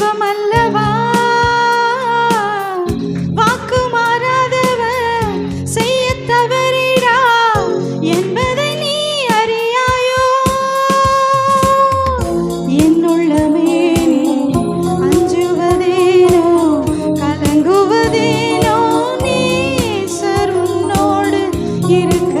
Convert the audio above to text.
தெய்வம் அல்லவா வாக்கு மாறாதவர் செய்ய தவறிடா என்பதை நீ அறியாயோ? என்னுள்ளமே அஞ்சுவதேனோ கலங்குவதேனோ? நீ சருனோடு இருக்க